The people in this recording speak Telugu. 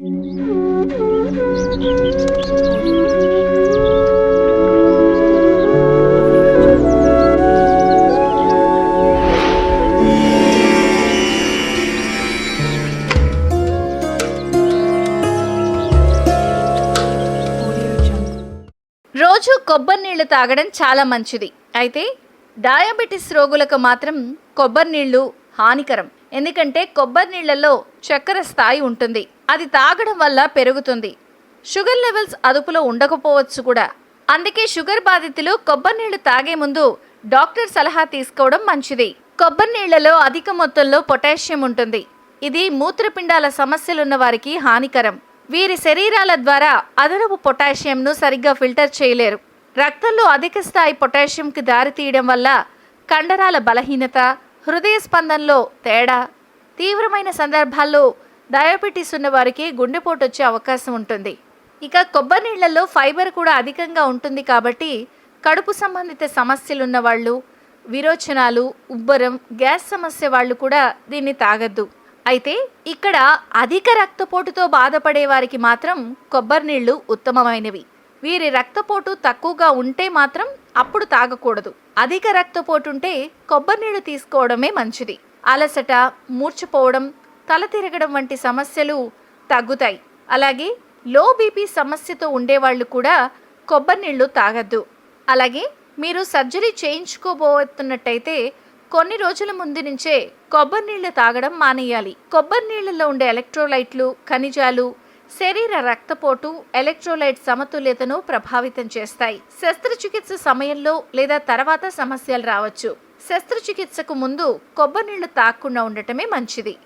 రోజు కొబ్బరి నీళ్ళు తాగడం చాలా మంచిది. అయితే డయాబెటిస్ రోగులకు మాత్రం కొబ్బరి నీళ్ళు హానికరం. ఎందుకంటే కొబ్బరి నీళ్ళలో చక్కెర స్థాయి ఉంటుంది. అది తాగడం వల్ల పెరుగుతుంది. షుగర్ లెవెల్స్ అదుపులో ఉండకపోవచ్చు కూడా. అందుకే షుగర్ బాధితులు కొబ్బరి నీళ్ళు తాగే ముందు డాక్టర్ సలహా తీసుకోవడం మంచిది. కొబ్బరి నీళ్ళలో అధిక మొత్తంలో పొటాషియం ఉంటుంది. ఇది మూత్రపిండాల సమస్యలున్న వారికి హానికరం. వీరి శరీరాల ద్వారా అదనపు పొటాషియంను సరిగ్గా ఫిల్టర్ చేయలేరు. రక్తంలో అధిక స్థాయి పొటాషియంకి దారితీయడం వల్ల కండరాల బలహీనత హృదయ స్పందనలో తేడా తీవ్రమైన సందర్భాల్లో డయాబెటీస్ ఉన్న వారికి గుండెపోటు వచ్చే అవకాశం ఉంటుంది. ఇక కొబ్బరి నీళ్ళలో ఫైబర్ కూడా అధికంగా ఉంటుంది కాబట్టి కడుపు సంబంధిత సమస్యలు ఉన్న వాళ్ళు విరోచనాలు ఉబ్బరం గ్యాస్ సమస్య వాళ్ళు కూడా దీన్ని తాగద్దు. అయితే ఇక్కడ అధిక రక్తపోటుతో బాధపడే వారికి మాత్రం కొబ్బరి నీళ్ళు ఉత్తమమైనవి. వీరి రక్తపోటు తక్కువగా ఉంటే మాత్రం అప్పుడు తాగకూడదు. అధిక రక్తపోటు ఉంటే కొబ్బరి నీళ్ళు తీసుకోవడమే మంచిది. అలసట మూర్చిపోవడం తల తిరగడం వంటి సమస్యలు తగ్గుతాయి. అలాగే లో బీపీ సమస్యతో ఉండేవాళ్ళు కూడా కొబ్బరి నీళ్ళు తాగద్దు. అలాగే మీరు సర్జరీ చేయించుకోబోతున్నట్టయితే కొన్ని రోజుల ముందు నుంచే కొబ్బరి నీళ్ళు తాగడం మానేయాలి. కొబ్బరి నీళ్ళలో ఉండే ఎలక్ట్రోలైట్లు ఖనిజాలు శరీర రక్తపోటు ఎలక్ట్రోలైట్ సమతుల్యతను ప్రభావితం చేస్తాయి. శస్త్రచికిత్స సమయంలో లేదా తర్వాత సమస్యలు రావచ్చు. శస్త్రచికిత్సకు ముందు కొబ్బరి నీళ్ళు తాకుండా ఉండటమే మంచిది.